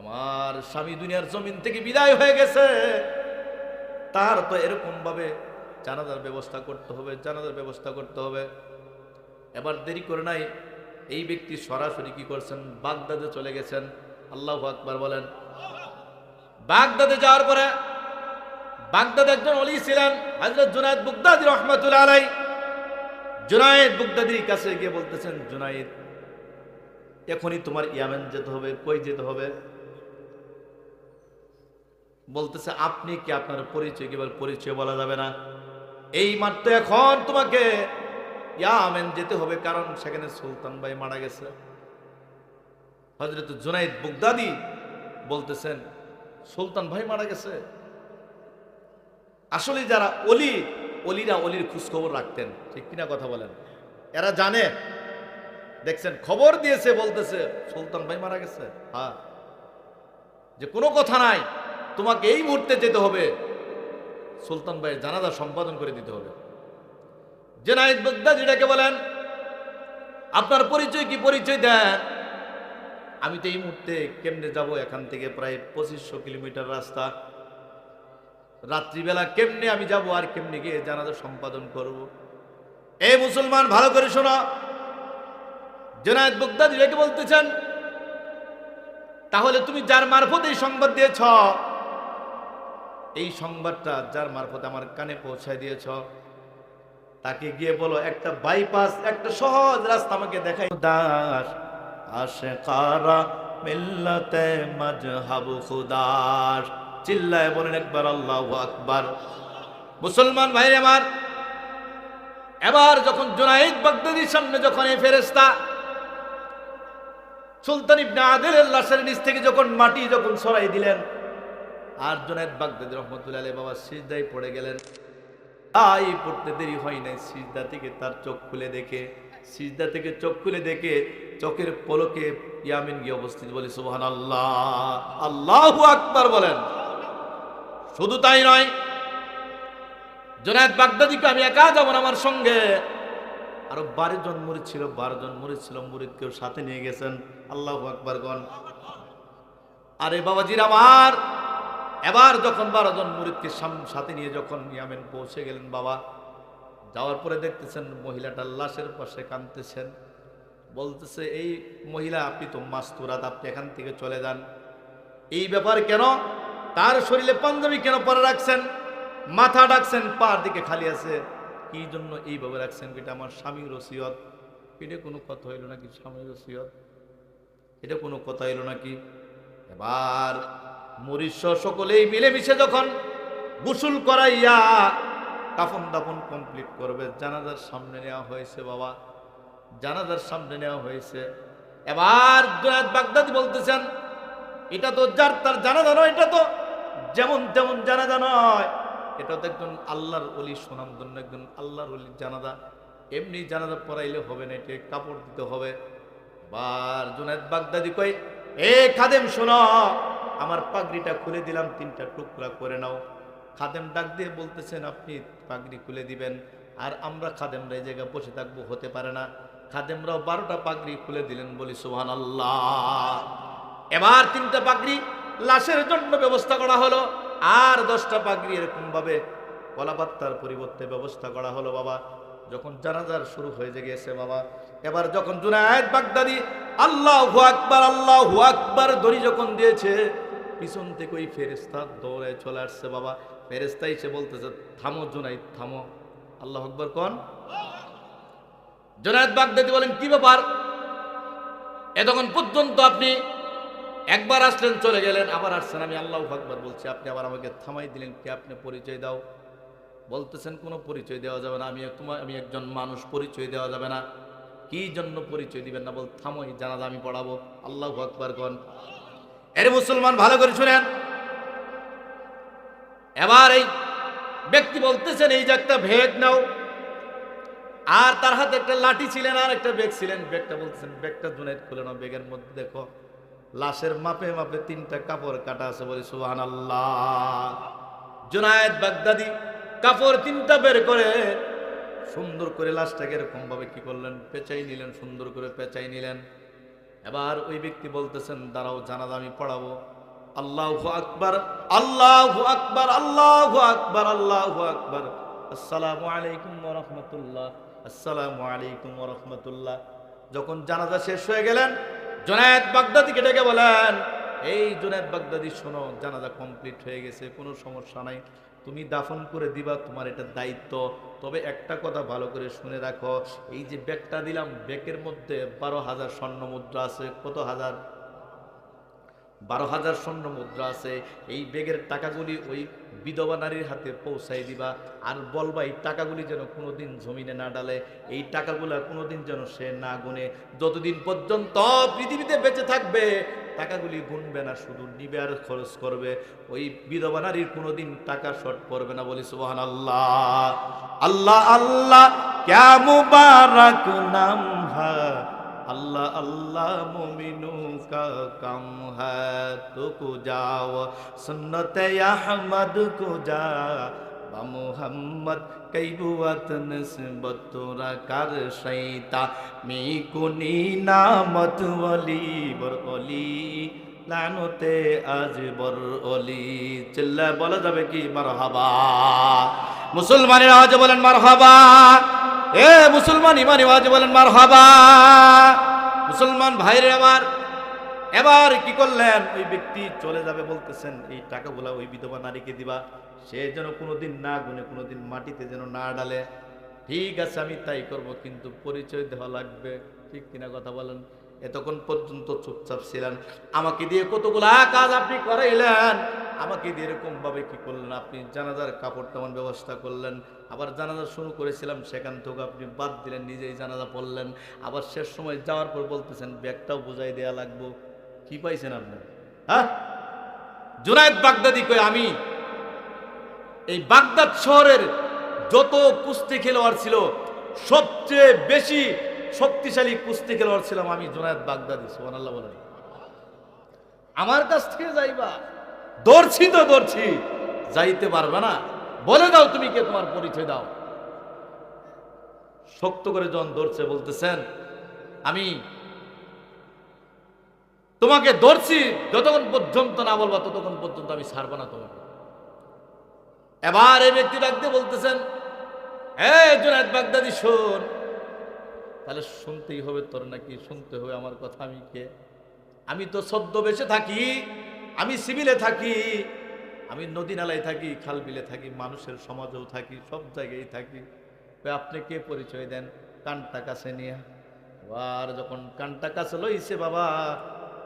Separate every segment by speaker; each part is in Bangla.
Speaker 1: আমার স্বামী দুনিয়ার জমিন থেকে বিদায় হয়ে গেছে। তার তো এরকম ভাবে জানাজার ব্যবস্থা করতে হবে, জানাজার ব্যবস্থা করতে হবে। এবার দেরি করে নাই, এই ব্যক্তি সরাসরি কি করছেন? বাগদাদে চলে গেছেন। আল্লাহ আকবার বলেন। বাগদাদে যাওয়ার পরে বাগদাদ একজন অলি ছিলেন হজরত জুনায়দ বুগদাদি রহমতুল্লাহ আলাই জুনায়েদ বুগদাদির কাছে গিয়ে বলতেছেন, জুনায়েদ, এখনই তোমার ইয়ামেন যেতে হবে, কই যেতে হবে? বলতেছে, আপনি কি আপনার পরিচয় কেবল পরিচয় বলা যাবে না? এই মাত্র এখন তোমাকে ইয়ামেন যেতে হবে, কারণ সেখানে সুলতান ভাই মারা গেছে। হজরত জুনাইদ বুগদাদি বলতেছেন, সুলতান ভাই মারা গেছে। আসলে যারা অলি, অলিরা অলির খোঁজখবর রাখতেন, ঠিক কিনা কথা বলেন? এরা জানে। দেখছেন, খবর দিয়েছে, বলতেছে, সুলতান ভাই মারা গেছে। হ্যাঁ। যে কোনো কথা নাই। তোমাকে এই মুহূর্তে যেতে হবে। সুলতান ভাইয়ের জানাজা সম্পাদন করে দিতে হবে। জেনায়েদ বগদা যেটাকে বলেন, আপনার পরিচয় কি পরিচয় দেন? আমি তো এই মুহূর্তে কেমনে যাব? এখান থেকে প্রায় পঁচিশশো কিলোমিটার রাস্তা। রাত্রিবেলা কেমনে আমি যাব আর কেমনে গিয়ে জানাজা সম্পাদন করব? এই মুসলমান, ভালো করে শোনো। জেনায়েদ বগদাদি রেখে বলতেছেন, তাহলে তুমি যার মারফত এই সংবাদ দিয়েছ এই সংবাদটা যার মারফত আমার কানে পৌঁছায় দিয়েছ, তাকে গিয়ে বলো, একটা বাইপাস একটা সহজ রাস্তা আমাকে দেখাই। দাস আসে কারা মিল্লাতে মজহাবু খুদাস। চিল্লায় বলেন একবার, আল্লাহু আকবার। মুসলমান ভাই আমার, এবার যখন জুনাইদ বাগদাদির সামনে যখন এই ফেরেস্তা সুলতান ইবনে আদিলের লাশের নিচ থেকে যখন মাটি যখন সরাই দিলেন আর জুনাইদ বাগদাদি রহমতুল্লাহ বাবা সিজদায় পড়ে গেলেন। তাই পড়তে দেরি হয় নাই, সিজদা থেকে তার চোখ খুলে দেখে। সিজদা থেকে চোখ খুলে দেখে চোখের পলকে ইয়ামিন গিয়ে অবস্থিত বলে সুবহান আল্লাহ আল্লাহু আকবার বলেন। শুধু তাই নয়, জোনায়দ বাগদাদিকে আমি একা যাব আমার সঙ্গে। আরও বারো জন মুরিদ ছিল, বারো জন মুরিদ ছিল মুরিদকেও সাথে নিয়ে গেছেন। আল্লাহ আকবর গণ। আরে বাবাজির আমার এবার যখন বারো জন মুরিদকে সাথে নিয়ে যখন ইয়ামেন পৌঁছে গেলেন, বাবা, যাওয়ার পরে দেখতেছেন মহিলাটা লাশের পাশে কাঁদতেছেন। বলতেছে, এই মহিলা, আপনি তো মাস্তুরাত, আপনি এখান থেকে চলে যান। এই ব্যাপার কেন? তার শরীরে পাঞ্জাবি কেন পরে রাখছেন? মাথা ডাকছেন পার দিকে খালি আছে। কি জন্য এইভাবে রাখছেন এটা? আমার স্বামীর ওসিয়ত। এটা কোনো কথা হইল নাকি স্বামীর ওসিয়ত? এটা কোনো কথা হইল নাকি? এবার মরিষ্য সকলেই মিলেমিশে যখন গোসল করাইয়া কাফন দাফন কমপ্লিট করবে, জানাজার সামনে নেওয়া হয়েছে বাবা, জানাজার সামনে নেওয়া হয়েছে। এবার জুনায়েদ বাগদাদি বলতেছেন, এটা তো যার তার জানাজা নয়, এটা তো যেমন তেমন জানাজা নয়। এটা তো একজন আল্লাহর অলি সুনামধন্য একজন আল্লাহর অলির জানাজা। এমনি জানাজা পড়াইলে হবে না এটা কাপড় দিতে হবে। বার জুনায়দ বাগদাদি কই এ খাদেম শোনো আমার পাগড়িটা খুলে দিলাম, তিনটা টুকরা করে নাও। খাদেম ডাক দিয়ে বলতেছেন, আপনি পাগড়ি খুলে দিবেন। আর আমরা খাদেমরা এই জায়গায় বসে থাকব, হতে পারে না। খাদেমরাও বারোটা পাগড়ি খুলে দিলেন, বলি সুহান আল্লাহ এবার তিনটা পাগড়ি লাশের জন্য ব্যবস্থা করা হলো। আর দশটা পাগড়ি এরকম ভাবে কলাপাত্তার পরিবর্তে ব্যবস্থা করা হলো, বাবা। যখন জানাজার শুরু হয়ে গেছে, বাবা। এবার যখন জুনায়েদ বাগদাদি, আল্লাহ আকবার আল্লাহ আকবার, দড়ি যখন দিয়েছে পিছন থেকে ওই ফেরেস্তা দৌড়ে চলে আসছে, বাবা। ফেরেস্তা এসে বলতেছে, থামো জুনাইদ, থামো। আল্লাহ আকবার কন? জুনায়েদ বাগদাদি বলেন, কি ব্যাপার? এতক্ষণ পর্যন্ত আপনি একবার আসলেন, চলে গেলেন, আবার আসছেন। আমি আল্লাহ আকবার বলছি, আপনি আবার আমাকে থামাই দিলেন, কি আপনি পরিচয় দাও? বলতেছেন, কোনো পরিচয় দেওয়া যাবে না, আমি তোমার আমি একজন মানুষ, পরিচয় দেওয়া যাবে না। কি জন্য পরিচয় দিবেন না? বল থামোই জানাজা আমি পড়াবো। আল্লাহ আকবার কন? এর মুসলমান, ভালো করে শুনেন। এবার এই ব্যক্তি বলতেছেন, এই যে একটা ভেদ নাও। আর তার হাতে একটা লাঠি ছিলেন, আর একটা ব্যাগ ছিলেন। ব্যাগটা বলতেছেন, ব্যাগটা জুনাইদ খুলে নাও, ব্যাগের মধ্যে দেখো, লাশের মাপে মাপে তিনটা কাপড় কাটা আছে বলে সুহান আল্লাহ বাগদাদি কাপড় তিনটা বের করে সুন্দর করে লাশটাকে এরকম ভাবে কি করলেন? পেঁচাই নিলেন, সুন্দর করে পেঁচাই নিলেন। এবার ওই ব্যক্তি বলতেছেন, দাঁড়াও, জানাজা আমি পড়াবো। আল্লাহ আকবার আল্লাহ আকবার আল্লাহ আকবার আল্লাহ আকবার। আসসালামু আলাইকুম রহমতুল্লাহ। আসসালামু আলাইকুম রহমতুল্লাহ। যখন জানাজা শেষ হয়ে গেলেন, জোনায়েদ বাগদাদিকে ডেকে বলেন, এই জোনায়েদ বাগদাদি, শোনো, জানাজা কমপ্লিট হয়ে গেছে, কোনো সমস্যা নাই। তুমি দাফন করে দিবা, তোমার এটা দায়িত্ব। তবে একটা কথা ভালো করে শুনে রাখো, এই যে ব্যাগটা দিলাম, ব্যাগের মধ্যে বারো হাজার স্বর্ণ মুদ্রা আছে। কত হাজার? বারো হাজার স্বর্ণ মুদ্রা আছে। এই ব্যাগের টাকাগুলি ওই বিধবা নারীর হাতে পৌঁছাই দিবা। আর বলবা, এই টাকাগুলি যেন কোনোদিন জমিনে না ডালে, এই টাকাগুলো কোনোদিন যেন সে না গুনে। যতদিন পর্যন্ত পৃথিবীতে বেঁচে থাকবে টাকাগুলি গুনবে না, শুধু নিবে আর খরচ করবে। ওই বিধবা নারীর কোনোদিন টাকা শর্ট পড়বে না বলি সুহান আল্লাহ আল্লাহ আল্লাহ ক্যা মুবারক নাম আল্লাহ আল্লাহ, মোমিনু কা কাম হ্যা তো কো যাও। আহমদ কো যা মোহাম্মদ কৈবুয়াত নসবত তোরা কার শৈতা মি কুনি নামত ওলি, বর অলি লানতে আজ বর অলি চিল্লা, বলা যাবে কি? মারহাবা। মুসলমানের আওয়াজে বলেন মারহাবা। এ মুসলমান, ইমানি আওয়াজে বলেন মারহাবা। মুসলমান ভাইরে আমার এবার কি করলেন? ওই ব্যক্তি চলে যাবে বলতেছেন, এই টাকাগুলা ওই বিধবা নারীকে দিবা। সে যেন কোনোদিন না গুনে, কোনোদিন মাটিতে যেন না ডালে। ঠিক আছে, আমি তাই করব, কিন্তু পরিচয় দেওয়া লাগবে। ঠিক কিনা কথা বলেন? এতক্ষণ পর্যন্ত চুপচাপ ছিলেন। আমাকে দিয়ে কতগুলা কাজ আপনি করাইলেন? আমাকে দিয়ে এরকম ভাবে কি করলেন? আপনি জানাজার কাপড় তেমন ব্যবস্থা করলেন। আবার জানাজা শুরু করেছিলাম, সেখান থেকে আপনি বাদ দিলেন, নিজেই জানাজা পড়লেন। আবার শেষ সময় যাওয়ার পর বলতেছেন, ব্যাগটাও বোঝাই দেয়া লাগবো। কি পাইছেন আপনি হ্যাঁ? জুনায়দ বাগদাদি কই আমি এই বাগদাদ শহরের যত কুস্তি খেলোয়াড় ছিল, সবচেয়ে বেশি শক্তিশালী কুস্তি খেলোয়াড় ছিলাম আমি জুনায়দ বাগদাদি সোহান আল্লাহ বলেন। আমার কাছ থেকে যাইবা। দৌড়ছি তো দৌড়ছি, যাইতে পারবে না। বলে দাও তুমি কে, তোমার পরিচয় দাও। শক্ত করে যখন দৌড়ছে, বলতেছেন, আমি তোমাকে ধরছি, যতক্ষণ পর্যন্ত না বলবা, ততক্ষণ পর্যন্ত আমি ছাড়বো না তোমাকে। এবার এই ব্যক্তি ডাকতে বলতেছেন হ্যাঁ জুনায়দ বাগদাদি, শোন। তাহলে শুনতেই হবে তোর নাকি, শুনতে হবে আমার কথা, আমি কে? আমি তো সদ্য বেশে থাকি, আমি সিভিলে থাকি, আমি নদী নালায় থাকি, খাল বিলে থাকি, মানুষের সমাজেও থাকি, সব জায়গায় থাকি। আপনি কে পরিচয় দেন? কানটা কাছে নিয়ে। আর যখন কানটা কাছে লইছে বাবা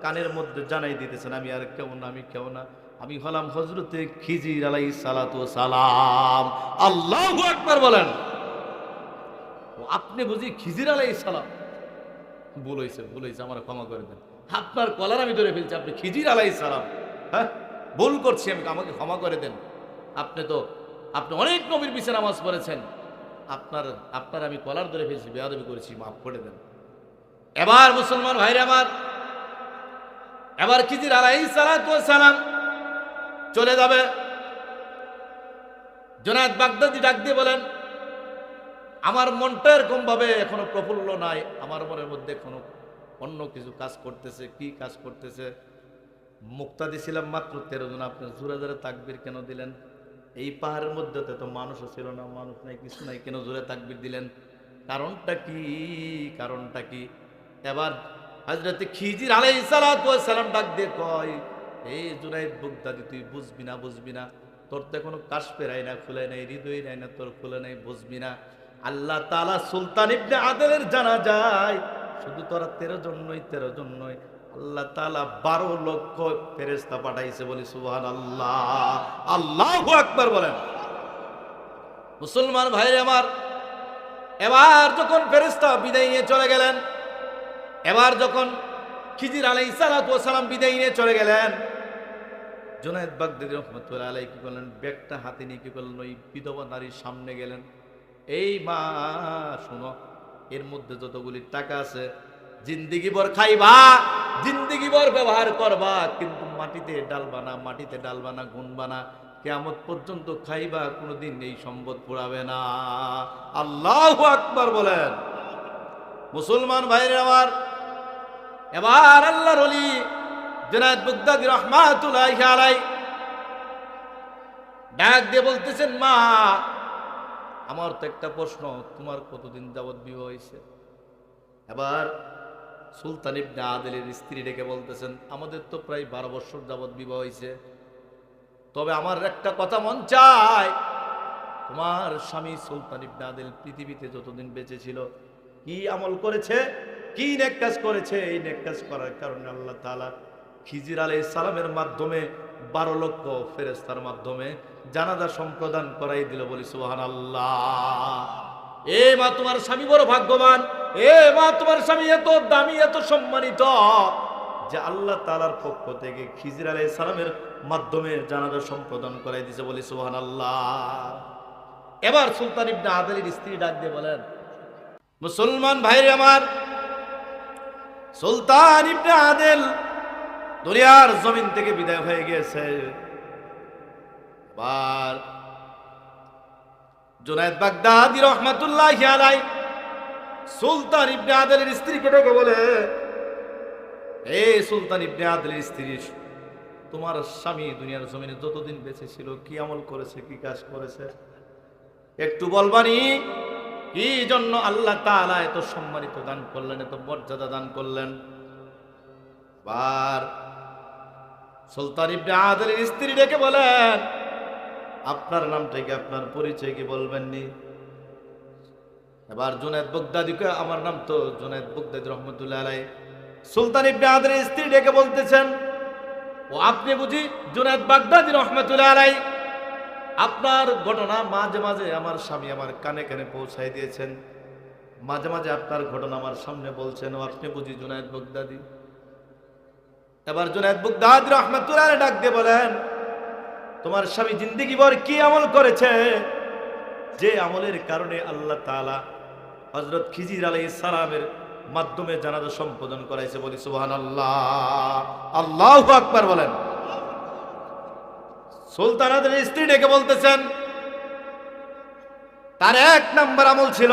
Speaker 1: কানের মধ্যে জানাই দিতেছেন, আমি আর কেমন না, আমি কেমন না। আমি হলাম হজরতে খিজির আলাই সালাতু সালাম। আল্লাহ একবার বলেন। আপনি বুঝি খিজির আলাই সালাম? ভুল হয়েছে ভুল হয়েছে আমার ক্ষমা করে দেন। আপনার কলার আমি ধরে ফেলছি, আপনি খিজির আলাই সালাম। হ্যাঁ? ভুল করছি আমি, আমাকে ক্ষমা করে দেন। আপনি তো, আপনি অনেক নবীর পিছনে নামাজ পড়েছেন। আপনার আপনার আমি কলার ধরে ফেলছি, বেয়াদবি করেছি, মাফ করে দেন। এবার মুসলমান ভাইরা আমার এবার খিজির আলাই সালাম। চলে যাবে। জোনায়দ বাগদাদি ডাক দিয়ে বলেন, আমার মনটা এরকম ভাবে এখনও প্রফুল্ল নাই। আমার মনের মধ্যে এখনও অন্য কিছু কাজ করতেছে। কি কাজ করতেছে? মুক্তা দিছিলাম মাত্র তেরো জন। আপনি জোরে জোরে তাকবির কেন দিলেন? এই পাহাড়ের মধ্যে তো মানুষও ছিল না, মানুষ নাই, কিছু নাই। কেন জোরে তাকবির দিলেন? কারণটা কি? কারণটা কি? এবার হাজরতে খিজির আলাই সালাম ডাক দিয়ে কয় এই জুনাইদ বুগদাদি তুই বুঝবি না বুঝবি না। তোর তো এখনও কাশ পেরাই না, খুলে নাই, হৃদয় নাই না, তোর খুলে নাই, বুঝবি না। আল্লাহ তালা সুলতান ইবনে আদেলের জানা যায় শুধু তোরা তেরো জন নয়, তেরো জন নয়, আল্লাহ তালা বারো লক্ষ ফেরেস্তা পাঠাইছে বলি সুহান আল্লাহ আল্লাহ আকবার বলেন। মুসলমান ভাইরে আমার, এবার যখন ফেরেস্তা বিদায় নিয়ে চলে গেলেন এবার যখন খিজির আলাই সালাম বিদায় নিয়ে চলে গেলেন, জোনায়দ বাগদাদি রহমতুল্লাহ আলাই কী করলেন? ব্যাগটা হাতে নিয়ে কী করলেন? ওই বিধবা নারীর সামনে গেলেন। এই মা, শোনো, এর মধ্যে যতগুলি টাকা আছে, জিন্দিগি ভর খাইবা, জিন্দিগি ভর ব্যবহার করবা, কিন্তু মাটিতে ডালবা না মাটিতে ডালবা না গুনবা না কেমন পর্যন্ত খাইবা, কোনোদিন এই সম্পদ পোড়াবে না। আল্লাহ আকবার বলেন। মুসলমান ভাইরে আমার এবার আল্লাহর অলি জনায়দ বুগদাদি রহমাতুল্লাহ আলাই ডাক দিয়ে বলতেছেন, মা, আমার তো একটা প্রশ্ন, তোমার কতদিন যাবৎ বিবাহ হয়েছে? এবার সুলতান ইবনে আদেলের স্ত্রী ডেকে বলতেছেন, আমাদের তো প্রায় বারো বছর যাবৎ বিবাহ হয়েছে। তবে আমার একটা কথা মন চায়, তোমার স্বামী সুলতান ইবনে আদেল পৃথিবীতে যতদিন বেঁচে ছিল, কি আমল করেছে? কি নেক কাজ করেছে? এই নেক কাজ করার কারণে আল্লাহ তাআলা খিজির আলাইহিস সালামের মাধ্যমে বারো লক্ষ ফেরেস্তার মাধ্যমে জানাজা সম্প্রদান করাই দিল বলি সুহান আল্লাহ এ মা, তোমার স্বামী বড় ভাগ্যবান। এ মা, তোমার স্বামী এত দামি, এত সম্মানিত। যে আল্লাহ তালার পক্ষ থেকে খিজির আলাই সালামের মাধ্যমে জানাজা সম্পাদন করাই দিছে বলি সুহান আল্লাহ এবার সুলতান ইবনে আদেলের স্ত্রী ডাক দিয়ে বলেন, মুসলমান ভাইরে আমার সুলতান ইবনে আদেল দুনিয়ার জমিন থেকে বিদায় হয়ে গেছে এবার জুনায়দ বাগদাদি রহমাতুল্লাহ আলাই সুলতান ইবনে আদেলের স্ত্রীকে ডেকে বলে, এ সুলতান ইবনে আদেলের স্ত্রী, তোমার স্বামী দুনিয়ার জমিনে যতদিন বেঁচে ছিল, কি আমল করেছে, কি কাজ করেছে? একটু বলবানি কি জন্য আল্লাহ তাআলা এত সম্মানিত দান করলেন, এত মর্যাদা দান করলেন। বার সুলতান ইবনে আদেলের স্ত্রী ডেকে বলেন, আপনার নামটা কি, আপনার পরিচয় কি বলবেননি? এবার জুনায়দ বগদাদিকে আমার নাম তো জুনায়দ বগদাদি রহমতুল্লাহ আলাই সুলতান ইবনে আদের স্ত্রী ডেকে বলতেছেন, ও, আপনি বুঝি জুনায়দ বাগদাদি রহমতুল্লাহ আলাই আপনার ঘটনা মাঝে মাঝে আমার স্বামী আমার কানে কানে পৌঁছাই দিয়েছেন। মাঝে মাঝে আপনার ঘটনা আমার সামনে বলছেন আপনি বুঝি জুনায়দ বগদাদি এবার জুনায়দ বগদাদি রহমতুল্লাহ ডাক দিয়ে বলেন, তোমার স্বামী জিন্দিগি ভর কি আমল করেছে? যে আমলের কারণে আল্লাহ তাআলা হজরত খিজির আলাই সালামের মাধ্যমে জানাজা সম্পাদন করাইছে বলি সুবহান আল্লাহ আল্লাহ আকবার বলেন। সুলতানাদের স্ত্রী ডেকে বলতেছেন, তার এক নাম্বার আমল ছিল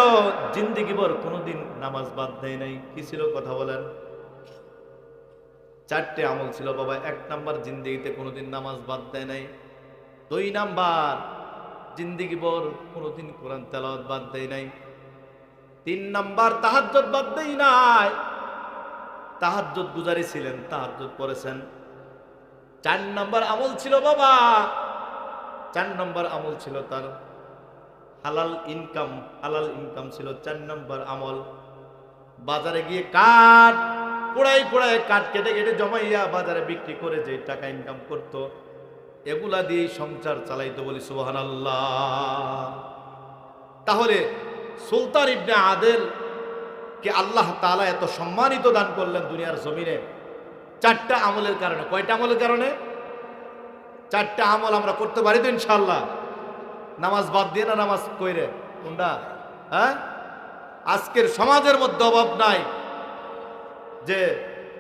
Speaker 1: জিন্দিগি ভর কোনোদিন নামাজ বাদ দেয় নাই। কি ছিল কথা বলেন? চারটে আমল ছিল, বাবা, এক নাম্বার জিন্দিগিতে কোনোদিন নামাজ বাদ দেয় নাই। দুই নাম্বার জিন্দিগি বর কোনোদিন কোরআন তেলাওয়াত বাদ দেয় নাই। তিন নাম্বার তাহাজ্জত বাদ দেয় নাই। তাহাজ্জত গুজারি ছিলেন তাহাজ্জত পড়েছেন। চার নম্বর আমল ছিল বাবা। চার নম্বর আমল ছিল তার হালাল ইনকাম হালাল ইনকাম ছিল চার নম্বর আমল। বাজারে গিয়ে কাঠ পোড়াই পোড়াই কাঠ কেটে কেটে জমাইয়া বাজারে বিক্রি করে যে টাকা ইনকাম করতো, এগুলা দিয়ে সংসার চালাইতো বলি সুবাহান তাহলে সুলতান ইবনে আদেল কে আল্লাহ তাআলা এত সম্মানিত দান করলেন দুনিয়ার জমিনে চারটা আমলের কারণে। কয়টা আমলের কারণে? চারটা আমল আমরা করতে পারি তো ইনশাল্লাহ নামাজ বাদ দিয়ে না নামাজ কইরে? কোনটা? হ্যাঁ? আজকের সমাজের মধ্যে অভাব নাই যে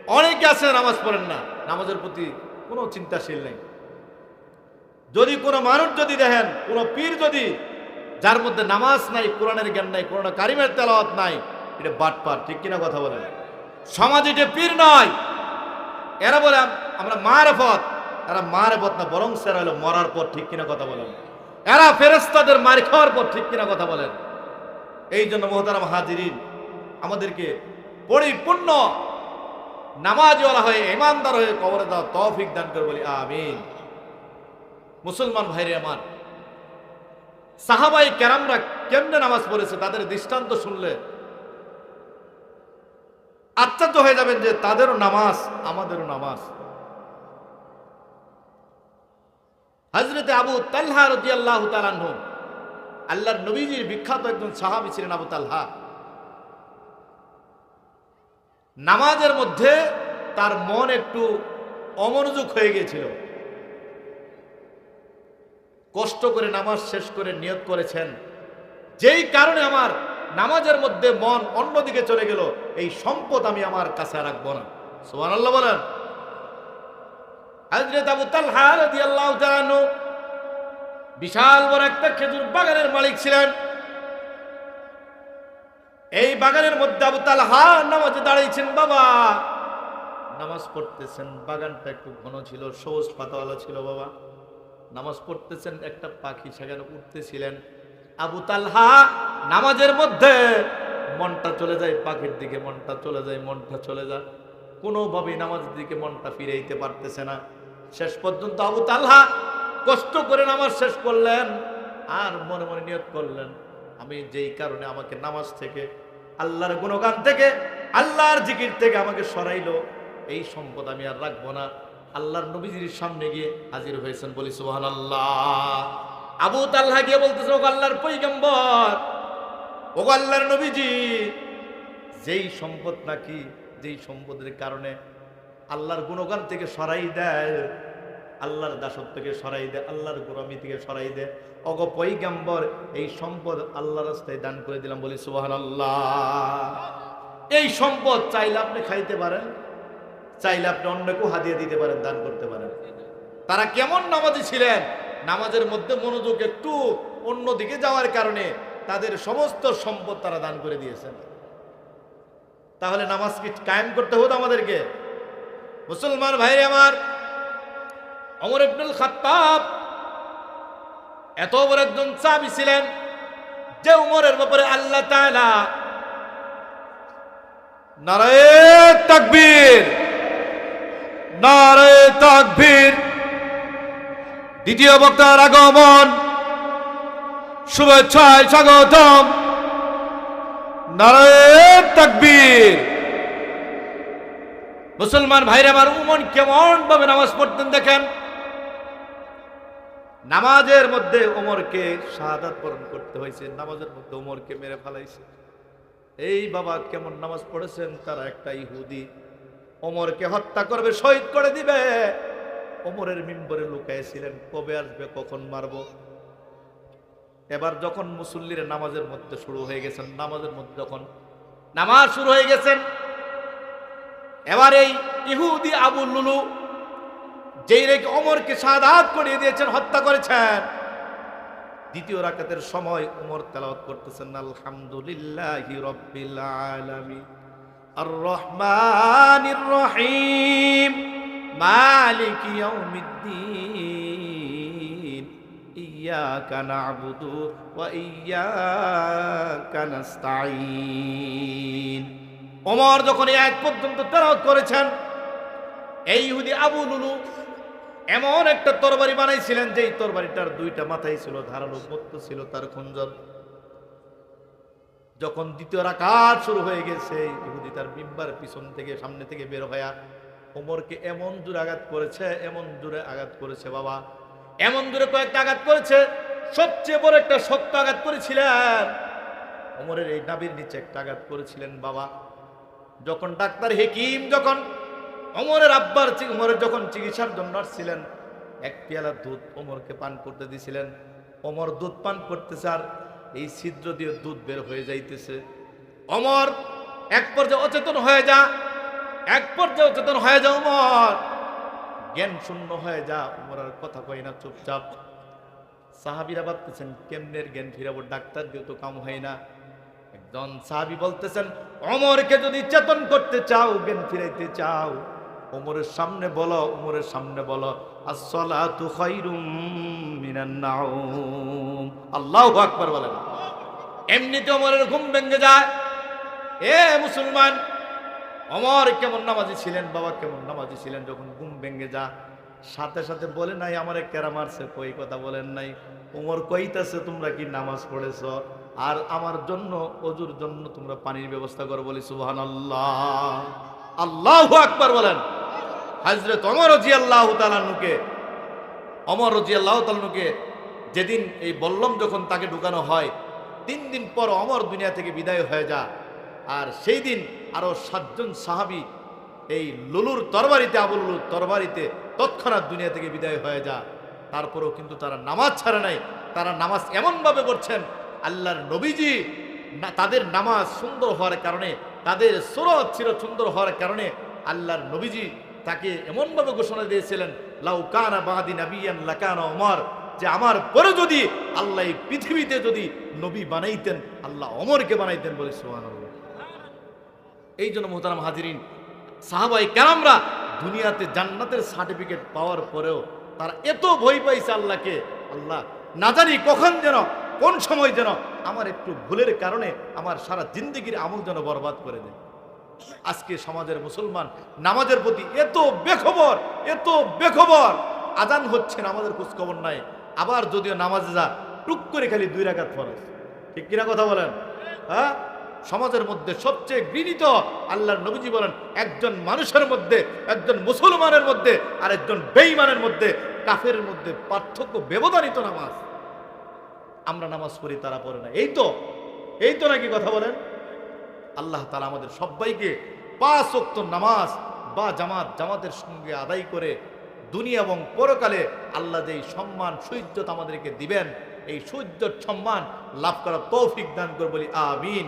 Speaker 1: অনেকে আছে নামাজ পড়েন না। নামাজের প্রতি কোনো চিন্তাশীল নেই। যদি কোনো মানুষ যদি দেখেন, কোনো পীর যদি, যার মধ্যে নামাজ নাই, কোরআনের জ্ঞান নাই কোরআন কারিমের তেলাওয়াত নাই, এটা বাটপার, ঠিক কিনা কথা বলেন? সমাজ এটা পীর নয় এরা বলে, আম- আমরা মারেফত। এরা মারেফত না, বরং সেরা হলো মরার পর ঠিক কিনা কথা বলেন। এরা ফেরেস্তাদের মার খাওয়ার পর ঠিক কিনা কথা বলেন। এই জন্য মোহতারাম হাজিরিন, আমাদেরকে পরিপূর্ণ নামাজওয়ালা হয়ে ইমানদার হয়ে কবরে দাও তৌফিক দান করে বলি, আমিন। মুসলমান ভাইরে আমার, সাহাবাই কেরামরা কেমনে নামাজ পড়েছে তাদের দৃষ্টান্ত শুনলে আশ্চর্য হয়ে যাবেন যে তাদেরও নামাজ, আমাদেরও নামাজ। হজরতে আবু তাল্হা রদি আল্লাহ তালাহ আল্লাহর নবীজির বিখ্যাত একজন সাহাবি ছিলেন আবু তাল্হা। নামাজের মধ্যে তার মন একটু অমনোযোগ হয়ে গিয়েছিল। কষ্ট করে নামাজ শেষ করে নিয়োগ করেছেন। যেই কারণে আমার নামাজের মধ্যে মন অন্যদিকে চলে গেল, এই সম্পদ আমি আমার কাছে রাখব না। সোহান আল্লাহ বলেন বিশাল বড় একটা খেজুর বাগানের মালিক ছিলেন। এই বাগানের মধ্যে আবু তালহা নামাজে দাঁড়িয়েছেন, বাবা, নামাজ পড়তেছেন, বাগানটা একটু ঘন ছিল, সবুজ পাতাওয়ালা ছিল, বাবা। নামাজ পড়তেছেন, একটা পাখি সেখানে উঠতেছিলেন। আবু তালহা নামাজের মধ্যে মনটা চলে যায়, পাখির দিকে মনটা চলে যায়, মনটা চলে যায়। কোনোভাবেই নামাজের দিকে মনটা ফিরাইতে পারতেছে না। শেষ পর্যন্ত আবু তালহা কষ্ট করে নামাজ শেষ করলেন আর মনে মনে নিয়ত করলেন, আমি যেই কারণে আমাকে নামাজ থেকে, আল্লাহর গুণগান থেকে, আল্লাহর জিকির থেকে আমাকে সরাইলো, এই সম্পদ আমি আর রাখব না। আল্লাহর নবীজির সামনে গিয়ে হাজির হয়েছেন বলি সুহান আল্লাহ আবু তাল্লাহ গিয়ে বলতেছে আল্লাহর পৈগম্বর ও আল্লাহর নবীজি, যেই সম্পদ নাকি, যেই সম্পদের কারণে আল্লাহর গুণগান থেকে সরাই দেয়, আল্লাহর দাসত্ব থেকে সরাই দেয়, আল্লাহর গোলামি থেকে সরাই দেয় অগ পৈগম্বর এই সম্পদ আল্লাহ রাস্তায় দান করে দিলাম বলি সুবাহান আল্লাহ এই সম্পদ চাইলে আপনি খাইতে পারেন, চাইলে আপনি অন্যকেও হাতিয়ে দিতে পারেন, দান করতে পারেন। তারা কেমন নামাজি ছিলেন? নামাজের মধ্যে মনোযোগ একটু অন্যদিকে যাওয়ার কারণে তাদের সমস্ত সম্পদ তারা দান করে দিয়েছেন। তাহলে নামাজ কি কায়েম করতে হতো আমাদেরকে? মুসলমান ভাই আমার অমর ইবনুল খাত্তাব এত বড় একজন চাবি ছিলেন যে উমরের ব্যাপারে আল্লাহ তাআলা নারায়ে তাকবীর নারায়ে তাকবীর, দ্বিতীয় বক্তার আগমন শুভেচ্ছায় স্বাগতম। নারায়ে তাকবীর। মুসলমান ভাইরা, আমার উমন কেমন ভাবে নামাজ পড়তেন দেখেন? নামাজের মধ্যে ওমরকে শাহাদাত বরণ করতে হয়েছে, নামাজের মধ্যে ওমরকে মেরে ফেলাইছে। এই বাবা কেমন নামাজ পড়েছেন? তারা একটা ইহুদি। ওমরকে হত্যা করবে, শহীদ করে দিবে। ওমরের মিম্বরে লুকাইছিলেন কবে আসবে, কখন মারবো? এবার যখন মুসল্লির নামাজের মধ্যে শুরু হয়ে গেছেন, নামাজের মধ্যে যখন নামাজ শুরু হয়ে গেছেন, এবার এই ইহুদি আবুল লুলু যেই রেখে অমরকে সাদাত করিয়ে দিয়েছেন, হত্যা করেছেন। দ্বিতীয় রাকাতের সময় উমর তেলাওয়াত করতেছেন, আলহামদুলিল্লাহ রব্বিল আলামিন আর রহমানির রহিম, মালিক ইয়াউমিদ্দিন। না'বুদু ওয়া ইয়াকা নাস্তাঈন ওমর যখন এই আয়াত পর্যন্ত তেলাওয়াত করেছেন, এই ইহুদি আবু লুলু এমন একটা তরবারি বানাইছিলেন, যেই তরবারিটার দুইটা মাথাই ছিল, ধারালো মত্ত ছিল তার খুঞ্জর। যখন দ্বিতীয় রাকাত শুরু হয়ে গেছে, ইহুদি তার বিম্বার পিছন থেকে, সামনে থেকে বের হইয়া ওমরকে এমন জোরে আঘাত করেছে, এমন জোরে আঘাত করেছে, বাবা। এমন দূরে কয়েকটা আঘাত করেছে, সবচেয়ে বড় একটা শক্ত আঘাত করেছিলেন। ওমরের এই নাবির নিচে একটা আঘাত করেছিলেন বাবা। যখন ডাক্তার হেকিম যখন অমরের আব্বার ওমরের যখন চিকিৎসার জন্য আসছিলেন, এক পেয়ালা দুধ ওমরকে পান করতে দিছিলেন। অমর দুধ পান করতেছে আর এই ছিদ্র দিয়ে দুধ বের হয়ে যাইতেছে। অমর এক পর্যায়ে অচেতন হয়ে যা, এক পর্যায়ে অচেতন হয়ে যা ওমর। জ্ঞান শূন্য হয়ে যা ওমর আর কথা কয় না, চুপচাপ। সাহাবিরা ভাবতেছেন, কেমনের জ্ঞান ফিরাবো? ডাক্তার দিয়ে তো কাম হয় না। একজন সাহাবি বলতেছেন অমরকে যদি চেতন করতে চাও, জ্ঞান ফিরাইতে চাও ওমরের সামনে বলো ওমরের সামনে বলো, আসসালাতু খায়রুম মিনান নাউম। আল্লাহু আকবার বলেন। এমনিতে ওমরের ঘুম ভেঙে যায়। এ মুসলমান অমর কেমন নামাজি ছিলেন, বাবা কেমন নামাজি ছিলেন, যখন ঘুম ভেঙে যা, সাথে সাথে বলে নাই, আমারে কেরা মারছে, কই? কথা বলেন নাই। উমর কইতাছে, তোমরা কি নামাজ পড়েছ? আর আমার জন্য, অজুর জন্য তোমরা পানির ব্যবস্থা করো, বলি সুবহান আল্লাহ আল্লাহ আকবার বলেন। হাজরত অমর জি আল্লাহ তালানুকে অমর জি আল্লাহ তালানুকে যেদিন এই বল্লম যখন তাকে ঢুকানো হয়, তিন দিন পর অমর দুনিয়া থেকে বিদায় হয়ে যা আর সেই দিন আরও সাতজন সাহাবি এই লুলুর তরবারিতে আবুল লুলুর তরবারিতে তৎক্ষণাৎ দুনিয়া থেকে বিদায় হয়ে যা তারপরেও কিন্তু তারা নামাজ ছাড়ে নাই। তারা নামাজ এমনভাবে করছেন আল্লাহর নবীজি তাদের নামাজ সুন্দর হওয়ার কারণে, তাদের সুরত ছিল সুন্দর হওয়ার কারণে আল্লাহর নবীজি তাকে এমনভাবে ঘোষণা দিয়েছিলেন লাউকানা বাহাদি নাবিয়ান লাকানা ওমর যে আমার পরে যদি আল্লাহ এই পৃথিবীতে যদি নবী বানাইতেন, আল্লাহ অমরকে বানাইতেন বলে সোহান এই জন্য মোহতারাম হাজিরিন সাহাবাই কেরামরা দুনিয়াতে জান্নাতের সার্টিফিকেট পাওয়ার পরেও তারা এত ভয় পাইছে আল্লাহকে। আল্লাহ, না জানি কখন যেন, কোন সময় যেন আমার একটু ভুলের কারণে আমার সারা জিন্দগির আমল যেন বরবাদ করে দেয়। আজকে সমাজের মুসলমান নামাজের প্রতি এত বেখবর এত বেখবর আদান হচ্ছে নামাজের খোঁজখবর নাই। আবার যদিও নামাজে যা, টুক করে খালি দুই রাকাত ফরজ। ঠিক কিনা কথা বলেন? হ্যাঁ? সমাজের মধ্যে সবচেয়ে গৃহীত আল্লাহর নবীজি বলেন, একজন মানুষের মধ্যে, একজন মুসলমানের মধ্যে আর একজন বেঈমানের মধ্যে, কাফের মধ্যে পার্থক্য ব্যবধানিত নামাজ। আমরা নামাজ পড়ি, তারা পড়ে না। এই তো এই তো নাকি কথা বলেন? আল্লাহ তালা আমাদের সবাইকে পাঁচ অক্ত নামাজ বা জামাত, জামাতের সঙ্গে আদায় করে দুনিয়া এবং পরকালে আল্লাহ যেই সম্মান সৌজ্যত আমাদেরকে দিবেন, এই সৌজ্যত সম্মান লাভ করার তৌফিক দান করে বলি আমিন।